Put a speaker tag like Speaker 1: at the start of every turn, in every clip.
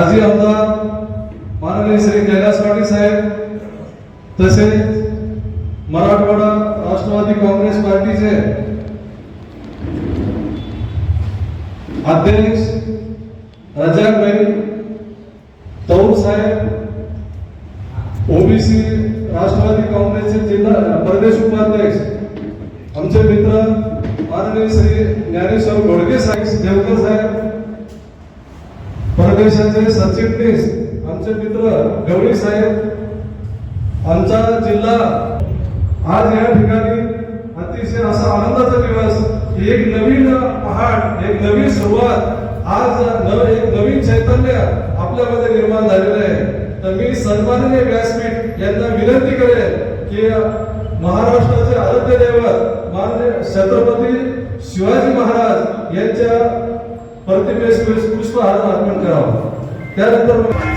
Speaker 1: माजी आमदार माननीय श्री कैलास पाटील साहेब तसेच मराठवाडा राष्ट्रवादी काँग्रेस पार्टीचे अध्यक्ष रजाक भाई तौर साहेब ओबीसी राष्ट्रवादी काँग्रेसचे जिल्हा प्रदेश उपाध्यक्ष आमचे मित्र माननीय श्री ज्ञानेश्वर घोडके साहेब देवकर साहेब प्रदेशाचे सरचिटणीस आमचे मित्र गवळी साहेब आमचा जिल्हा. आज या ठिकाणी अतिशय असा आनंदाचा दिवस की एक नवीन पहाट एक नवीन सुरुवात आज नव एक नवीन चैतन्य आपल्यामध्ये निर्माण झालेलं आहे. तर मी सन्माननीय व्यासपीठ यांना विनंती करेल की महाराष्ट्राचे आराध्य दैवत माननीय छत्रपती शिवाजी महाराज यांच्या प्रतिमेस पुष्प हार अर्पण करावा. त्यानंतर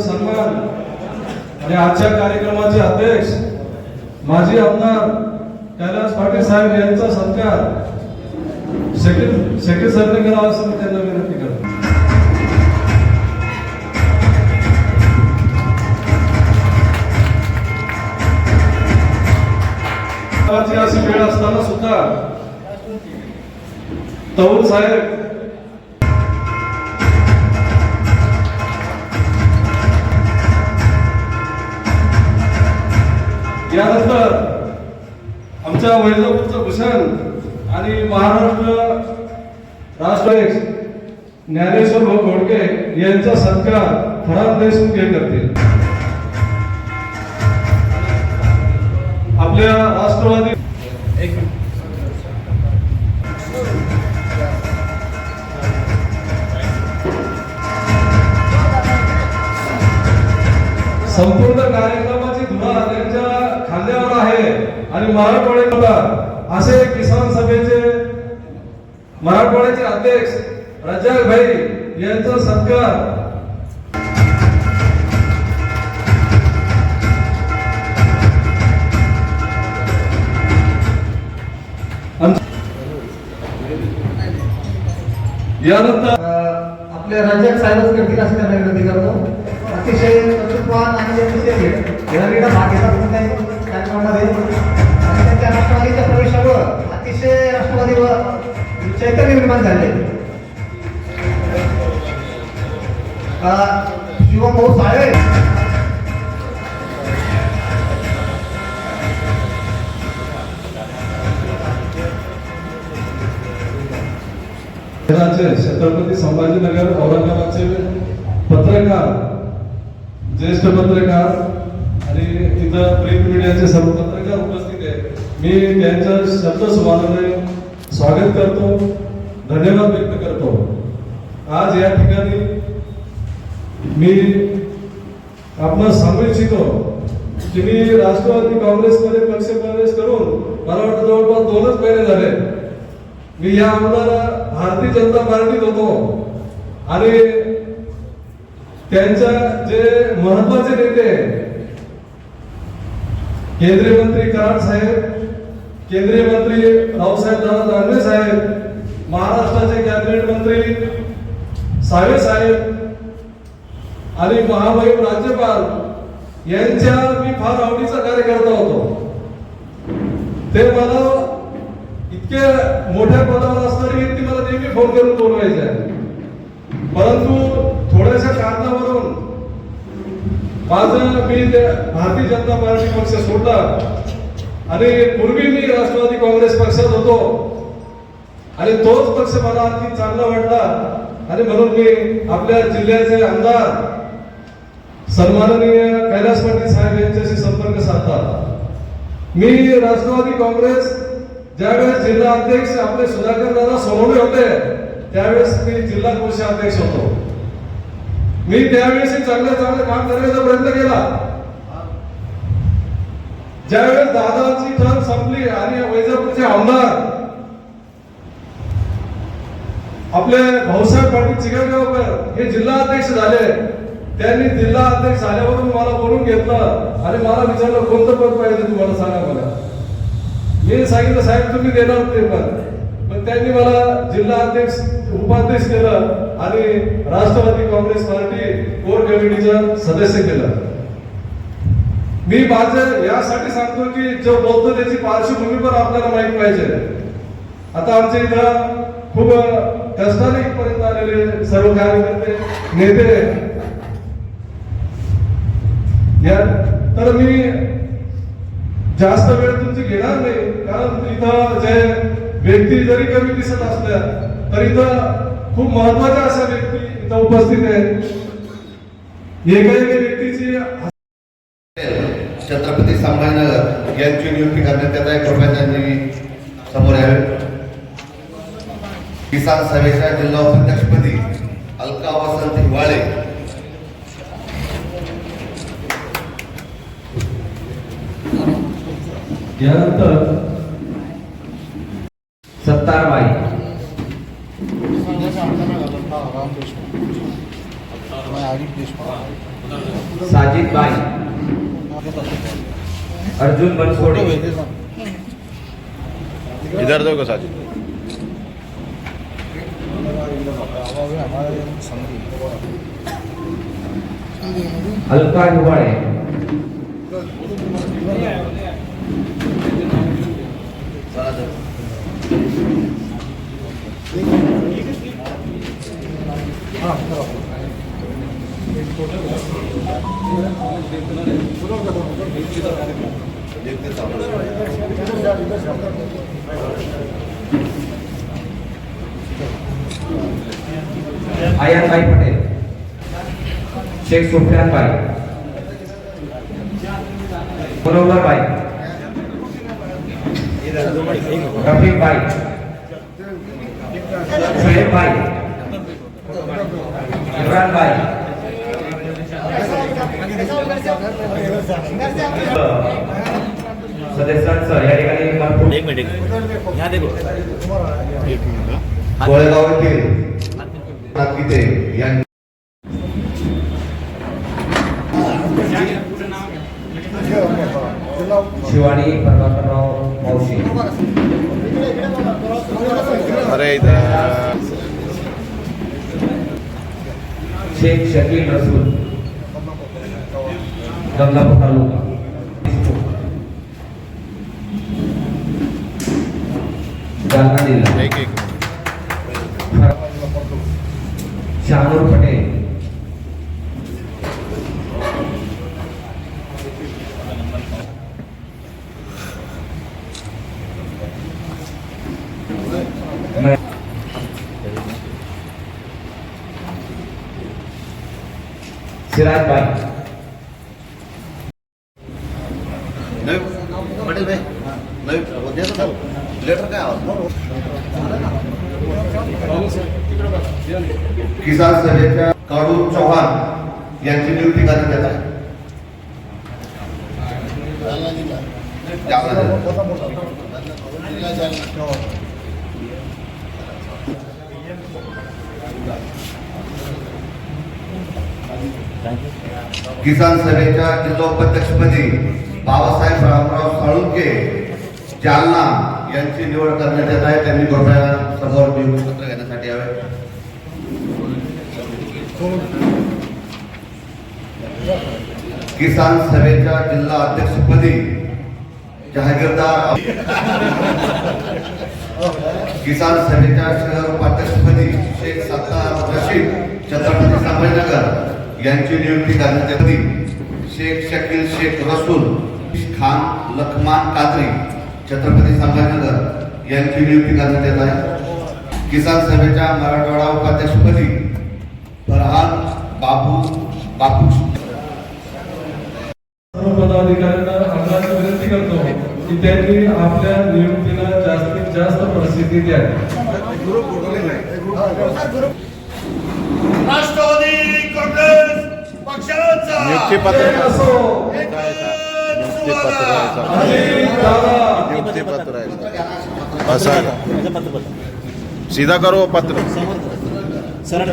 Speaker 1: सन्मान आणि आजच्या कार्यक्रमाचे अध्यक्ष माजी आमदार कैलास पाटील साहेब यांचा सत्कार. सेकंड शेट्टी सरने करावा असं त्यांना विनंती करतो अशी वेळ असताना सुद्धा तौर साहेब यानंतर आमच्या वैजापूरचं भूषण आणि महाराष्ट्र राष्ट्राध्यक्ष ज्ञानेश्वर भाऊ घोडके यांचा सत्कार फराद देशमुख हे करतील. आपल्या राष्ट्रवादी संपूर्ण कार्यक्रमाची धुरा त्यांच्या खांद्यावर आहे आणि मराठवाड्यात असे किसान सभेचे मराठवाड्याचे अध्यक्ष रजाक भाई यांचा सत्कार. यानंतर
Speaker 2: आपल्या राज्यात साहेबच करतील असं त्यांना विनंती करतो. अतिशय आणि अतिशय घेणारीला भाग घेतात म्हणून राष्ट्रवादीच्या अतिशय राष्ट्रवादीवर चैतन्य निर्माण झाले. अं, शिवम भाऊ साळे
Speaker 1: छत्रपती संभाजीनगर औरंगाबादचे पत्रकार ज्येष्ठ पत्रकार आणि इथं प्रिंट मीडियाचे सर्व पत्रकार उपस्थित आहेत. मी त्यांचं शब्द सुमानाने स्वागत करतो धन्यवाद व्यक्त करतो. आज या ठिकाणी मी आपण सांगू इच्छितो की मी राष्ट्रवादी काँग्रेसमध्ये पक्ष प्रवेश करून मला वाटतं जवळपास दोनच महिने झाले. मी या अगोदर भारतीय जनता पार्टीत होतो. आणि त्यांच्या जे महत्त्वाचे नेते केंद्रीय मंत्री कराड साहेब केंद्रीय मंत्री रावसाहेब दादा दानवे साहेब महाराष्ट्राचे कॅबिनेट मंत्री सावे साहेब आणि महामहिम राज्यपाल यांच्या मी फार आवडीचा कार्यकर्ता होतो. ते मला इतके मोठ्या पदावर असणारी व्यक्ती मला नेहमी फोन करून बोलवायचे. परंतु थोड्याशा कारणावरून माझं मी त्या भारतीय जनता पार्टी पक्ष सोडला आणि पूर्वी मी राष्ट्रवादी काँग्रेस पक्षात होतो. आणि तोच पक्ष मला अगदी चांगला वाटला. आणि म्हणून मी आपल्या जिल्ह्याचे आमदार सन्माननीय कैलास पाटील साहेब यांच्याशी संपर्क साधला. मी राष्ट्रवादी काँग्रेस ज्यावेळेस जिल्हा अध्यक्ष आपले सुधाकर दादा सोनवणे होते त्यावेळेस मी जिल्हा कोषाध्यक्ष होतो. मी त्यावेळेस चांगलं चांगलं काम करण्याचा प्रयत्न केला. ज्यावेळेस दादाची टर्म संपली आणि वैजापूरचे आमदार आपले भाऊसाहेब पाटील चिकणगावकर हे जिल्हा अध्यक्ष झाले. त्यांनी जिल्हा अध्यक्ष झाल्यावरून मला बोलून घेतलं आणि मला विचारलं कोणतं पद पाहिजे तुम्हाला? सांगा मला. मी सांगितलं साहेब तुम्ही देणार ते पद. पण त्यांनी मला जिल्हा अध्यक्ष उपाध्यक्ष केलं आणि राष्ट्रवादी काँग्रेस पार्टी कोर कमिटीचं सदस्य केलं. मी माझं यासाठी सांगतो की जो बोलतो त्याची पार्श्वभूमी पण आपल्याला माहीत पाहिजे. आता आमच्या इथं खूप कष्टाने इथपर्यंत आलेले सर्व कार्यकर्ते नेते या तर मी जास्त वेळ तुमची घेणार नाही कारण इथं जे व्यक्ती जरी कमी दिसत असल्या तर इथं खूप महत्त्वाच्या अशा व्यक्ती इथं उपस्थित आहेत. एका एका व्यक्तीची
Speaker 3: छत्रपती संभाजीनगर यांची नियुक्ती करण्यात येत आहे. कृपया त्यांनी समोर यावे. किसान सभेच्या जिल्हा उपाध्यक्षपदी अलका वसंत हिवाळे.
Speaker 1: यानंतर
Speaker 2: सत्तारबाई साजिद बाई अर्जुन बनसोडे।
Speaker 4: इधर देखो साजिद।
Speaker 2: अलका हिवाळे आयानबाई पटेल शेख सुफियान बाई मनोहर बाई रफीक बाई बाई इमरान बाई सदस्यांचं या ठिकाणी भरपूर
Speaker 4: एक मिनट. यहाँ देखो एक मिनट
Speaker 3: कोळेगाव येथील गीते यांनी
Speaker 2: शिवानी प्रभाकरराव मावशी.
Speaker 4: अरे
Speaker 2: शेख शकील रसूल गंगापूर तालुका. जालना जिल्हा. शहानूर पटेल मैं- सिराज भाई
Speaker 3: पटेल भाई लेटर काय किसान सभेच्या कडू चव्हाण यांची नियुक्ती करण्यात येत आहे जालना जिल्हा. किसान सभेच्या जिल्होपाध्यक्षपदी बाबासाहेब रामराव साळुंके जालना यांची निवड करण्यात येत आहे. त्यांनी कृपया समोर नियुक्ती पत्र घेण्यासाठी यावे. किसान सभेच्या जिल्हा अध्यक्षपदी जहागीरदार किसान सभेच्या शहर उपाध्यक्षपदी शेख सत्तार रशीद छत्रपती संभाजीनगर यांची नियुक्ती करण्यात येते. शेख शकील शेख रसूल खान लखमान कादरी छत्रपती संभाजीनगर यांची नियुक्ती करण्यात येत आहे. किसान सभेच्या मराठवाडा उपाध्यक्षपदी फरहान बाबू बापू.
Speaker 1: सर्व पदाधिकाऱ्यांना आग्रहाची विनंती करतो की त्यांनी आपल्या नियुक्तीला जास्तीत जास्त प्रसिद्धी द्यावी.
Speaker 5: राष्ट्रवादी काँग्रेस पक्षाचा?
Speaker 4: सीधा करो पत्र.
Speaker 2: सरळ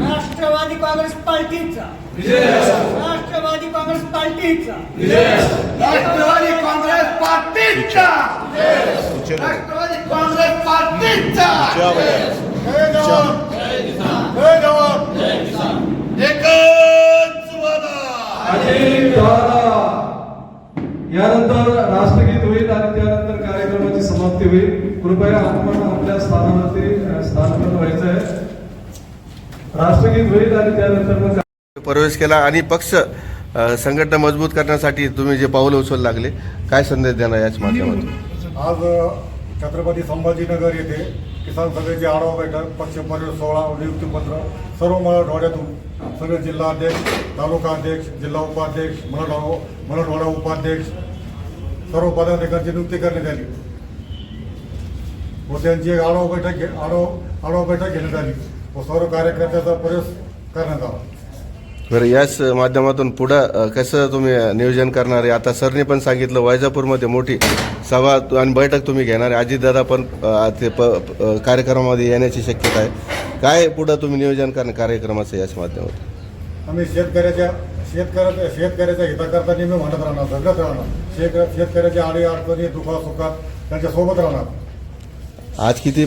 Speaker 6: राष्ट्रवादी काँग्रेस पार्टीचा. राष्ट्रवादी काँग्रेस पार्टीचा.
Speaker 5: राष्ट्रवादी काँग्रेस पार्टीचा. राष्ट्रवादी काँग्रेस पार्टीचा.
Speaker 1: यानंतर राष्ट्रगीत होईल आणि त्यानंतर कार्यक्रमाची समाप्ती होईल. कृपया आपण आपल्या स्थानावरती व्हायचं आहे. राष्ट्रगीत होईल आणि त्यानंतर मग
Speaker 7: प्रवेश केला आणि पक्ष संघटना मजबूत करण्यासाठी तुम्ही जे पाऊल उचलू लागले काय संदेश देणार याच माध्यमातून?
Speaker 8: आज छत्रपती संभाजीनगर येथे किसान सभेची आढावा बैठक पक्षपरिवार सोहळा नियुक्तीपत्र सर्व मराठवाड्यातून सगळे जिल्हाध्यक्ष तालुका अध्यक्ष जिल्हा उपाध्यक्ष मराठवाडा मराठवाडा उपाध्यक्ष सर्व पदाधिकाऱ्यांची नियुक्ती करण्यात आली. व त्यांची एक आढावा बैठक घे आढावा आढावा बैठक घेण्यात आली व सर्व कार्यकर्त्याचा प्रवेश करण्यात आला.
Speaker 7: बरं याच माध्यमातून पुढं कसं तुम्ही नियोजन करणार आहे? आता सरने पण सांगितलं वैजापूरमध्ये मोठी सभा आणि बैठक तुम्ही घेणार आहे. अजितदादा पण ते प कार्यक्रमामध्ये येण्याची शक्यता आहे. काय पुढं तुम्ही नियोजन करणार कार्यक्रमाचं याच माध्यमातून?
Speaker 8: आम्ही शेतकऱ्याच्या शेतकऱ्याच्या शेतकऱ्याच्या हिताकरता नेहमी म्हणत राहणार जगत राहणार. शेत शेतकऱ्याच्या आडी अडचणी दुखा सुखात त्यांच्यासोबत राहणार.
Speaker 7: आज किती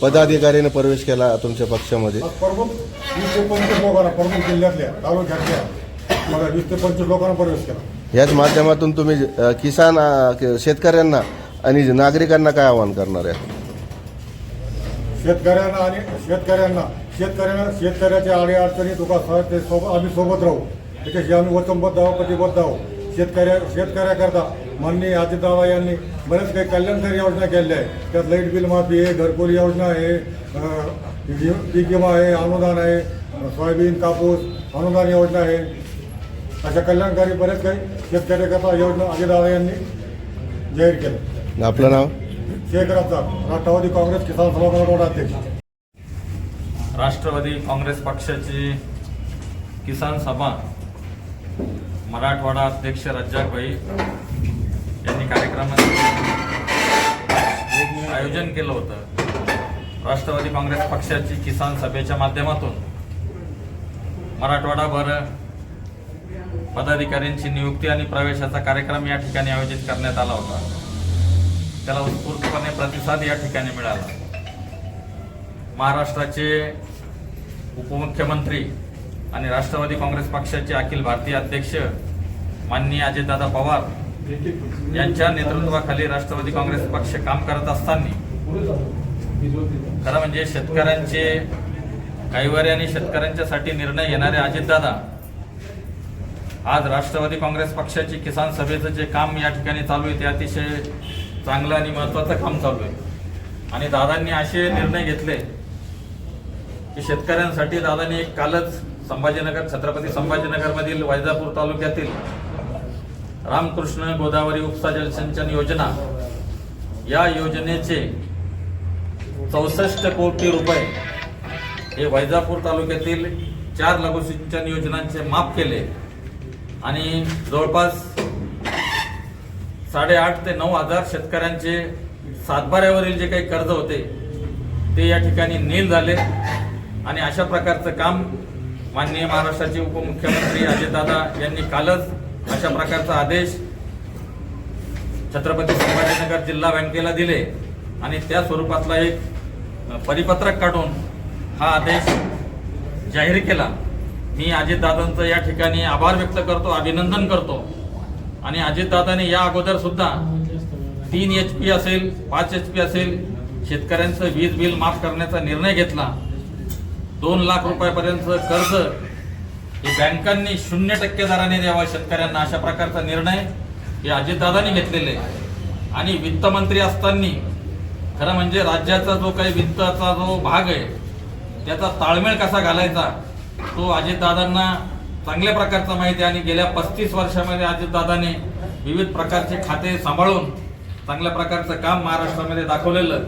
Speaker 7: पदाधिकाऱ्याने प्रवेश केला तुमच्या पक्षामध्ये?
Speaker 8: वीस ते पंचवीस लोकांना प्रमुख जिल्ह्यातल्या तालुक्यातल्या वीस ते पंचवीस लोकांना प्रवेश केला.
Speaker 7: याच माध्यमातून तुम्ही किसान शेतकऱ्यांना आणि नागरिकांना काय आवाहन करणार आहे?
Speaker 8: शेतकऱ्यांना आणि शेतकऱ्यांना शेतकऱ्यांना शेतकऱ्याच्या आडी अडचणी तुका ते सोबत आम्ही सोबत राहू. त्याच्याशी आम्ही वचनबद्ध आहोत कटिबद्ध आहोत. शेतकऱ्या शेतकऱ्याकरता माननीय अजितदादा यांनी बऱ्याच काही कल्याणकारी योजना केल्या आहे त्यात लाइट बिल माफी आहे घरकुल योजना आहे पीक विमा आहे अनुदान आहे सोयाबीन कापूस अनुदान योजना आहे. अशा कल्याणकारी बऱ्याच काही शेतकऱ्याकरता योजना अजितदादा यांनी जाहीर केलं.
Speaker 7: आपलं नाव?
Speaker 8: शेख राष्ट्रवादी काँग्रेस किसान सभा मराठवाडा अध्यक्ष.
Speaker 9: राष्ट्रवादी काँग्रेस पक्षाची किसान सभा मराठवाडा अध्यक्ष रज्जाकभाई यांनी कार्यक्रमाचं आयोजन केलं होतं. राष्ट्रवादी काँग्रेस पक्षाची किसान सभेच्या माध्यमातून मराठवाडाभर पदाधिकाऱ्यांची नियुक्ती आणि प्रवेशाचा कार्यक्रम या ठिकाणी आयोजित करण्यात आला होता. त्याला उत्स्फूर्तपणे प्रतिसाद या ठिकाणी मिळाला. महाराष्ट्राचे उपमुख्यमंत्री आणि राष्ट्रवादी काँग्रेस पक्षाचे अखिल भारतीय अध्यक्ष माननीय अजितदादा पवार यांच्या नेतृत्वाखाली राष्ट्रवादी काँग्रेस पक्ष काम करत असताना खरं म्हणजे शेतकऱ्यांचे कैवारी आणि शेतकऱ्यांच्यासाठी निर्णय घेणारे अजितदादा आज राष्ट्रवादी काँग्रेस पक्षाची किसान सभेचं जे काम या ठिकाणी चालू आहे ते अतिशय चांगलं आणि महत्त्वाचं काम चालू आहे. आणि दादांनी असे निर्णय घेतले की शेतकऱ्यांसाठी दादांनी एक कालच संभाजीनगर छत्रपती संभाजीनगरमधील वैजापूर तालुक्यातील रामकृष्ण गोदावरी उपसा जलसिंचन योजना या योजनेचे चौसष्ट कोटी रुपये हे वैजापूर तालुक्यातील चार लघुसिंचन योजनांचे माफ केले. आणि जवळपास साडेआठ ते नऊ हजार शेतकऱ्यांचे सातबाऱ्यावरील जे काही कर्ज होते ते या ठिकाणी नील झाले. आणि अशा प्रकारचं काम माननीय महाराष्ट्राचे उपमुख्यमंत्री अजितदादा यांनी कालच अशा प्रकारचा आदेश छत्रपती संभाजीनगर जिल्हा बँकेला दिले. आणि त्या स्वरूपातला एक परिपत्रक काढून हा आदेश जाहीर केला. मी अजितदादांचं या ठिकाणी आभार व्यक्त करतो अभिनंदन करतो. आणि अजितदादाने या अगोदर सुद्धा तीन एच पी असेल पाच एच पी असेल शेतकऱ्यांचं वीज बिल माफ करण्याचा निर्णय घेतला. दोन लाख रुपयापर्यंत कर्ज हे बँकांनी शून्य टक्के दराने द्यावा शेतकऱ्यांना अशा प्रकारचा निर्णय हे अजितदादांनी घेतलेले. आणि वित्तमंत्री असताना खरं म्हणजे राज्याचा जो काही वित्ताचा जो भाग आहे त्याचा ताळमेळ कसा घालायचा? तो अजितदादांना चांगल्या प्रकारचा माहिती आहे आणि गेल्या पस्तीस वर्षामध्ये अजितदादाने विविध प्रकारचे खाते सांभाळून चांगल्या प्रकारचं काम महाराष्ट्रामध्ये दाखवलेलं.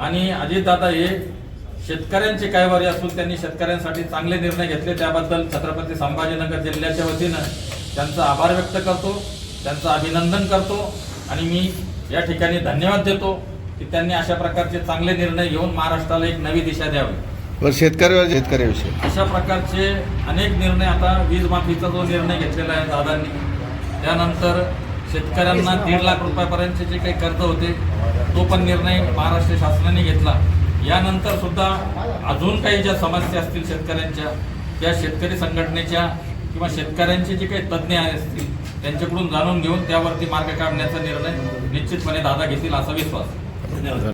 Speaker 9: आणि अजितदादा हे शेतकऱ्यांची कायवारी असून त्यांनी शेतकऱ्यांसाठी चांगले निर्णय घेतले. त्याबद्दल छत्रपती संभाजीनगर जिल्ह्याच्या वतीनं त्यांचा आभार व्यक्त करतो त्यांचं अभिनंदन करतो आणि मी या ठिकाणी धन्यवाद देतो की त्यांनी अशा प्रकारचे चांगले निर्णय घेऊन महाराष्ट्राला एक नवी दिशा द्यावी.
Speaker 7: बरं शेतकरी शेतकऱ्याविषयी.
Speaker 9: अशा प्रकारचे अनेक निर्णय आता वीज माफीचा जो निर्णय घेतलेला आहे दादांनी त्यानंतर शेतकऱ्यांना दीड लाख रुपयापर्यंतचे जे काही कर्ज होते तो पण निर्णय महाराष्ट्र शासनाने घेतला. यानंतर सुद्धा अजून काही ज्या समस्या असतील शेतकऱ्यांच्या त्या शेतकरी संघटनेच्या किंवा शेतकऱ्यांचे जे काही तज्ज्ञ असतील त्यांच्याकडून जाणून घेऊन त्यावरती मार्ग काढण्याचा निर्णय निश्चितपणे दादा घेतील असा विश्वास.